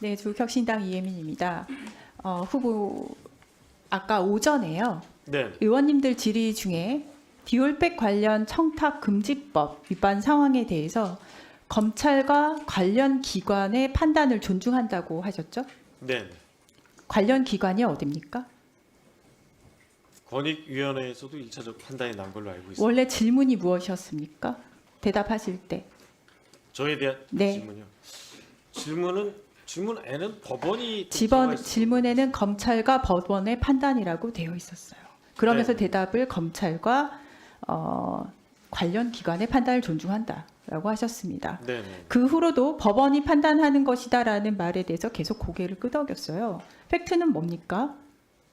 네, 조국혁신당 이혜민입니다. 어, 후보 아까 오전에요. 네. 의원님들 질의 중에 디올백 관련 청탁 금지법 위반 상황에 대해서 검찰과 관련 기관의 판단을 존중한다고 하셨죠? 네. 관련 기관이 어딥니까? 권익위원회에서도 1차적 판단이 난 걸로 알고 있습니다. 원래 질문이 무엇이었습니까? 대답하실 때. 저에 대한 네. 질문이요. 질문은 질문에는 법원이 좀 집원 질문에는 검찰과 법원의 판단이라고 되어 있었어요. 그러면서 네. 대답을 검찰과 어, 관련 기관의 판단을 존중한다라고 하셨습니다. 네, 네. 그 후로도 법원이 판단하는 것이다라는 말에 대해서 계속 고개를 끄덕였어요. 팩트는 뭡니까?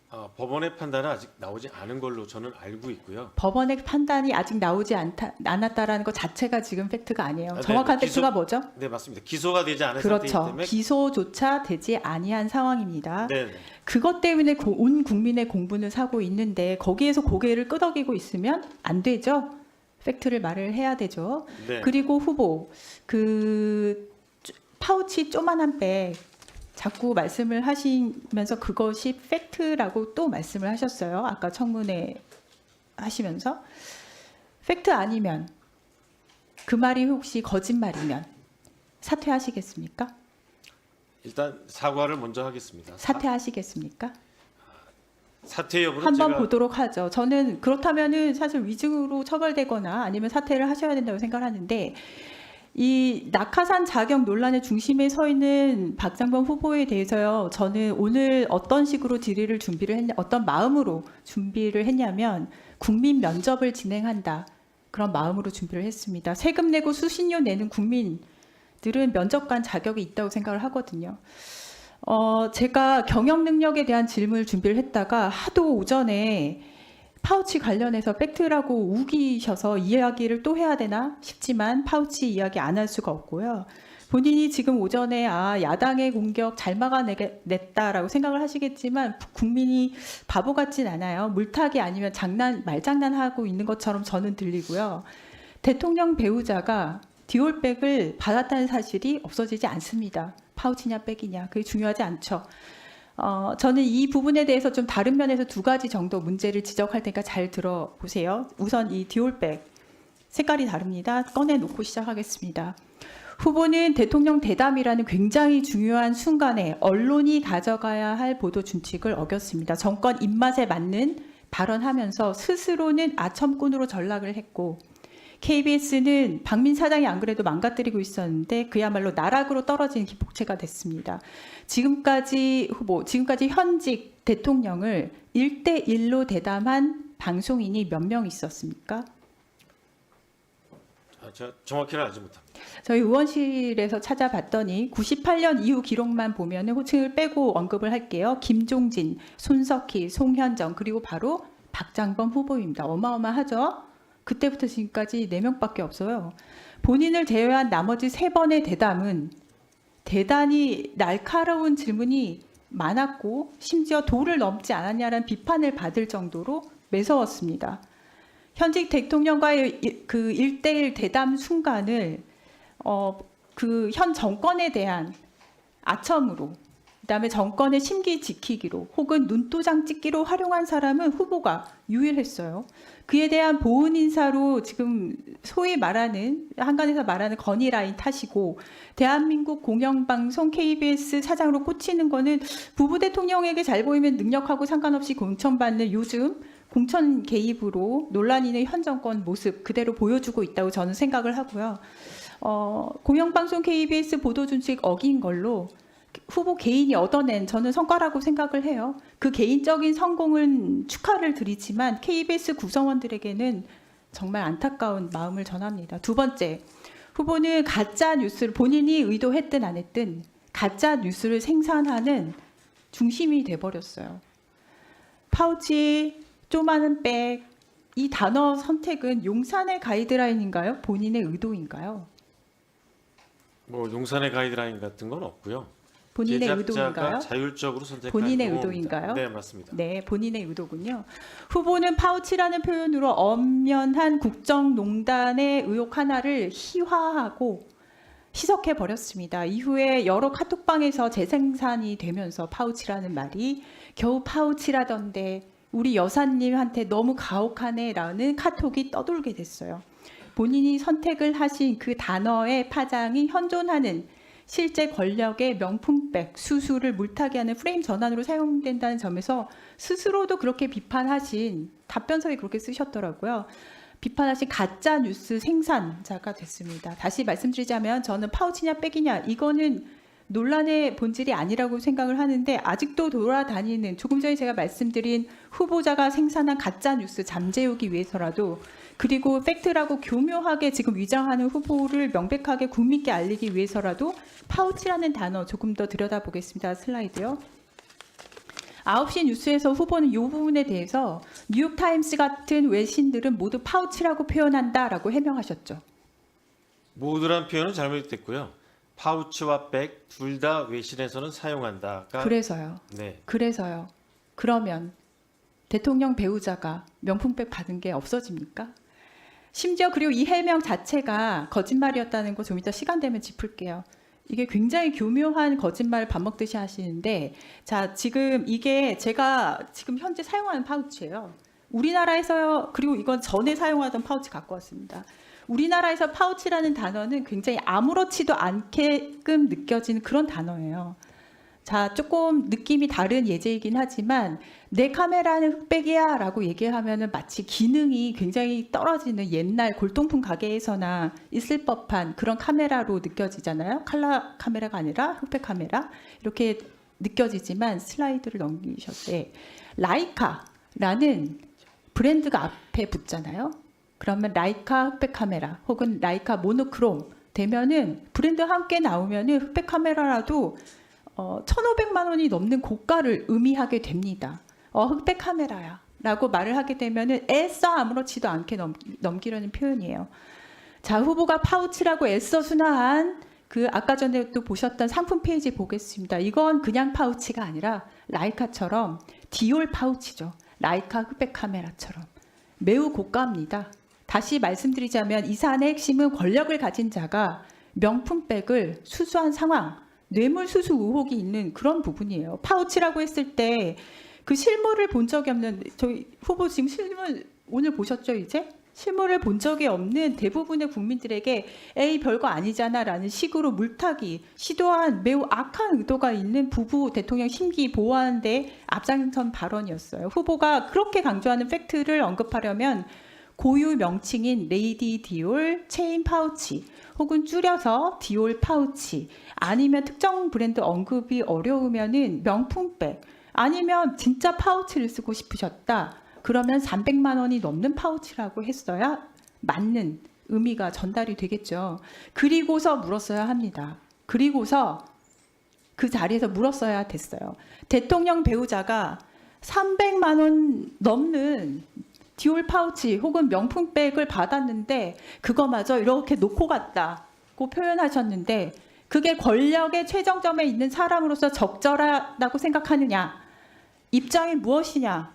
아, 법원의 판단은 아직 나오지 않은 걸로 저는 알고 있고요. 법원의 판단이 아직 나오지 않다, 않았다라는 것 자체가 지금 팩트가 아니에요. 아, 네, 정확한 기소- 팩트가 뭐죠? 네, 맞습니다. 기소가 되지 않은 상태이기 그렇죠. 때문에 기소조차 되지 아니한 상황입니다. 네, 네. 그것 때문에 고- 온 국민의 공분을 사고 있는데 거기에서 고개를 끄덕이고 있으면 안 되죠. 팩트를 말을 해야 되죠. 네. 그리고 후보 그 쪼- 파우치 조만한 백 자꾸 말씀을 하시면서 그것이 팩트라고 또 말씀을 하셨어요. 아까 청문회 하시면서 팩트 아니면 그 말이 혹시 거짓말이면 사퇴하시겠습니까? 일단 사과를 먼저 하겠습니다. 사, 사퇴하시겠습니까? 사퇴 여부는 한번 제가 보도록 하죠. 저는 그렇다면은 사실 위증으로 처벌되거나 아니면 사퇴를 하셔야 된다고 생각하는데 이 낙하산 자격 논란의 중심에 서 있는 박장범 후보에 대해서요. 저는 오늘 어떤 식으로 질의를 준비를 했냐, 어떤 마음으로 준비를 했냐면 국민 면접을 진행한다 그런 마음으로 준비를 했습니다. 세금 내고 수신료 내는 국민들은 면접관 자격이 있다고 생각을 하거든요. 어, 제가 경영 능력에 대한 질문을 준비를 했다가 하도 오전에 파우치 관련해서 팩트라고 우기셔서 이야기를 또 해야 되나 싶지만 파우치 이야기 안 할 수가 없고요. 본인이 지금 오전에 아 야당의 공격 잘 막아냈다라고 생각을 하시겠지만 국민이 바보 같진 않아요. 물타기 아니면 장난 말장난하고 있는 것처럼 저는 들리고요. 대통령 배우자가 디올백을 받았다는 사실이 없어지지 않습니다. 파우치냐 백이냐 그게 중요하지 않죠. 어, 저는 이 부분에 대해서 좀 다른 면에서 두 가지 정도 문제를 지적할 테니까 잘 들어보세요. 우선 이 디올백 색깔이 다릅니다. 꺼내 놓고 시작하겠습니다. 후보는 대통령 대담이라는 굉장히 중요한 순간에 언론이 가져가야 할 보도 준칙을 어겼습니다. 정권 입맛에 맞는 발언하면서 스스로는 아첨꾼으로 전락을 했고 KBS는 박민 사장이 안 그래도 망가뜨리고 있었는데 그야말로 나락으로 떨어진 기폭체가 됐습니다. 지금까지 후보, 지금까지 현직 대통령을 1대1로 대담한 방송인이 몇 명 있었습니까? 아, 제가 정확히는 알지 못합니다. 저희 의원실에서 찾아봤더니 98년 이후 기록만 보면 호칭을 빼고 언급을 할게요. 김종진, 손석희, 송현정 그리고 바로 박장범 후보입니다. 어마어마하죠? 그때부터 지금까지 4명밖에 없어요. 본인을 제외한 나머지 세 번의 대담은 대단히 날카로운 질문이 많았고 심지어 도를 넘지 않았냐라는 비판을 받을 정도로 매서웠습니다. 현직 대통령과의 이- 그 1대1 대담 순간을 어, 그 현 정권에 대한 아첨으로 그다음에 정권의 심기 지키기로 혹은 눈도장 찍기로 활용한 사람은 후보가 유일했어요. 그에 대한 보훈 인사로 지금 소위 말하는 한간에서 말하는 건의 라인 타시고 대한민국 공영방송 KBS 사장으로 꽂히는 거는 부부 대통령에게 잘 보이면 능력하고 상관없이 공천받는 요즘 공천 개입으로 논란이 있는 현 정권 모습 그대로 보여주고 있다고 저는 생각을 하고요. 어, 공영방송 KBS 보도 준칙 어긴 걸로 후보 개인이 얻어낸 저는 성과라고 생각을 해요. 그 개인적인 성공은 축하를 드리지만 KBS 구성원들에게는 정말 안타까운 마음을 전합니다. 두 번째, 후보는 가짜 뉴스를 본인이 의도했든 안 했든 가짜 뉴스를 생산하는 중심이 돼버렸어요. 파우치, 쪼마는 백, 이 단어 선택은 용산의 가이드라인인가요? 본인의 의도인가요? 뭐 용산의 가이드라인 같은 건 없고요. 본인의 의도인가요? 자율적으로 선택한 본인의. 의도인가요? 네, 맞습니다. 네, 본인의 의도군요. 후보는 파우치라는 표현으로 엄연한 국정농단의 의혹 하나를 희화하고 희석해 버렸습니다. 이후에 여러 카톡방에서 재생산이 되면서 파우치라는 말이 겨우 파우치라던데 우리 여사님한테 너무 가혹하네라는 카톡이 떠돌게 됐어요. 본인이 선택을 하신 그 단어의 파장이 현존하는 실제 권력의 명품백, 수수를 물타기 하는 프레임 전환으로 사용된다는 점에서 스스로도 그렇게 비판하신 답변서에 그렇게 쓰셨더라고요. 비판하신 가짜 뉴스 생산자가 됐습니다. 다시 말씀드리자면 저는 파우치냐 백이냐 이거는 논란의 본질이 아니라고 생각을 하는데 아직도 돌아다니는 조금 전에 제가 말씀드린 후보자가 생산한 가짜 뉴스 잠재우기 위해서라도 그리고 팩트라고 교묘하게 지금 위장하는 후보를 명백하게 국민께 알리기 위해서라도 파우치라는 단어 조금 더 들여다보겠습니다. 슬라이드요. 9시 뉴스에서 후보는 이 부분에 대해서 뉴욕타임스 같은 외신들은 모두 파우치라고 표현한다라고 해명하셨죠. 모두란 표현은 잘못됐고요. 파우치와 백 둘 다 외신에서는 사용한다 가 그래서요. 네. 그래서요. 그러면 대통령 배우자가 명품백 받은 게 없어집니까? 심지어 그리고 이 해명 자체가 거짓말이었다는 거 좀 이따 시간 되면 짚을게요. 이게 굉장히 교묘한 거짓말을 밥 먹듯이 하시는데 자 지금 이게 제가 지금 현재 사용하는 파우치예요. 우리나라에서요 그리고 이건 전에 사용하던 파우치 갖고 왔습니다. 우리나라에서 파우치라는 단어는 굉장히 아무렇지도 않게끔 느껴지는 그런 단어예요. 자, 조금 느낌이 다른 예제이긴 하지만 내 카메라는 흑백이야 라고 얘기하면은 마치 기능이 굉장히 떨어지는 옛날 골동품 가게에서나 있을 법한 그런 카메라로 느껴지잖아요. 칼라 카메라가 아니라 흑백 카메라 이렇게 느껴지지만 슬라이드를 넘기셨을 때 라이카라는 브랜드가 앞에 붙잖아요. 그러면 라이카 흑백 카메라 혹은 라이카 모노크롬 되면은 브랜드 함께 나오면은 흑백 카메라라도 어, 1,500만 원이 넘는 고가를 의미하게 됩니다. 어, 흑백 카메라야. 라고 말을 하게 되면은 애써 아무렇지도 않게 넘, 넘기려는 표현이에요. 자, 후보가 파우치라고 애써 순화한 그 아까 전에 또 보셨던 상품 페이지 보겠습니다. 이건 그냥 파우치가 아니라 라이카처럼 디올 파우치죠. 라이카 흑백 카메라처럼 매우 고가입니다. 다시 말씀드리자면 이 사안의 핵심은 권력을 가진 자가 명품백을 수수한 상황, 뇌물 수수 의혹이 있는 그런 부분이에요. 파우치라고 했을 때 그 실물을 본 적이 없는 저희 후보 지금 실물 오늘 보셨죠 이제? 실물을 본 적이 없는 대부분의 국민들에게 에이 별거 아니잖아라는 식으로 물타기 시도한 매우 악한 의도가 있는 부부 대통령 심기 보호하는데 앞장선 발언이었어요. 후보가 그렇게 강조하는 팩트를 언급하려면 고유 명칭인 레이디 디올 체인 파우치 혹은 줄여서 디올 파우치 아니면 특정 브랜드 언급이 어려우면은 명품백 아니면 진짜 파우치를 쓰고 싶으셨다. 그러면 300만 원이 넘는 파우치라고 했어야 맞는 의미가 전달이 되겠죠. 그리고서 물었어야 합니다. 그리고서 그 자리에서 물었어야 됐어요. 대통령 배우자가 300만 원 넘는 디올 파우치 혹은 명품백을 받았는데 그거마저 이렇게 놓고 갔다고 표현하셨는데 그게 권력의 최정점에 있는 사람으로서 적절하다고 생각하느냐? 입장이 무엇이냐?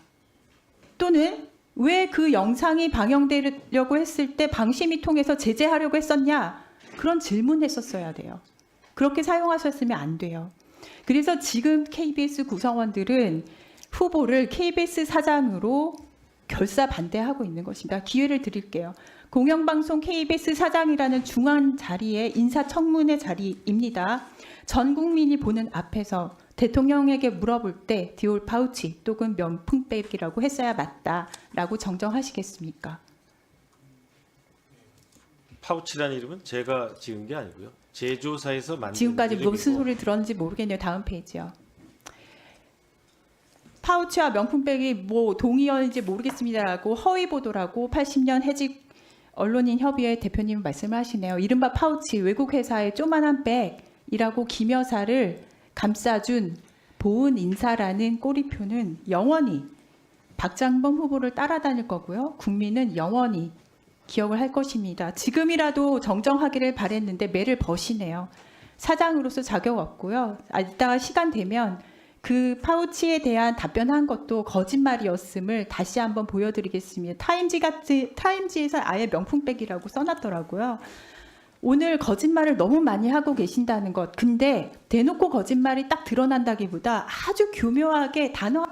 또는 왜 그 영상이 방영되려고 했을 때 방심이 통해서 제재하려고 했었냐? 그런 질문했었어야 돼요. 그렇게 사용하셨으면 안 돼요. 그래서 지금 KBS 구성원들은 후보를 KBS 사장으로 결사 반대하고 있는 것입니다. 기회를 드릴게요. 공영방송 KBS 사장이라는 중앙 자리에 인사청문회 자리입니다. 전 국민이 보는 앞에서 대통령에게 물어볼 때 디올 파우치 또는 명품백이라고 했어야 맞다라고 정정하시겠습니까? 파우치라는 이름은 제가 지은 게 아니고요. 제조사에서 만든 지금까지 이름이고 무슨 소리를 들었는지 모르겠네요. 다음 페이지요. 파우치와 명품백이 뭐 동의어인지 모르겠습니다라고 허위 보도라고 80년 해직 언론인 협의회 대표님 말씀을 하시네요. 이른바 파우치 외국 회사의 쪼만한 백이라고 김 여사를 감싸준 보은 인사라는 꼬리표는 영원히 박장범 후보를 따라다닐 거고요. 국민은 영원히 기억을 할 것입니다. 지금이라도 정정하기를 바랬는데 매를 버시네요. 사장으로서 자격 없고요. 아, 이따가 시간 되면 그 파우치에 대한 답변한 것도 거짓말이었음을 다시 한번 보여드리겠습니다. 타임지 같은 타임지에서 아예 명품백이라고 써놨더라고요. 오늘 거짓말을 너무 많이 하고 계신다는 것. 근데 대놓고 거짓말이 딱 드러난다기보다 아주 교묘하게 단어